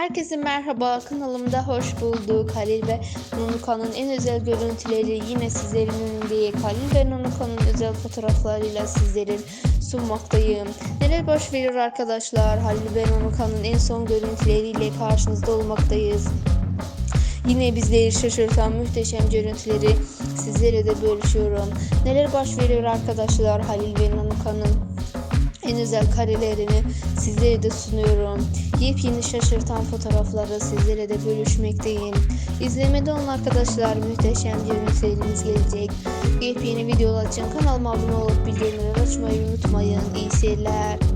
Herkese merhaba kanalımda hoş bulduk. Halil ve Nunuka'nın en özel görüntüleri yine sizlerin önünde. Halil ve Nunuka'nın özel fotoğraflarıyla sizlerin sunmaktayım. Neler boş veriyor arkadaşlar? Halil ve Nunuka'nın en son görüntüleriyle karşınızda olmaktayız. Yine bizleri şaşırtan muhteşem görüntüleri sizlere de bölüşüyorum. Neler baş veriyor arkadaşlar Halil ve Nunuka'nın en özel karelerini sizlere de sunuyorum. Yepyeni şaşırtan fotoğrafları sizlere de bölüşmekteyim. İzlemede olun arkadaşlar muhteşem görüntülerimiz gelecek. Yepyeni videolar için kanalıma abone olup bildirimleri açmayı unutmayın. İyi seyirler.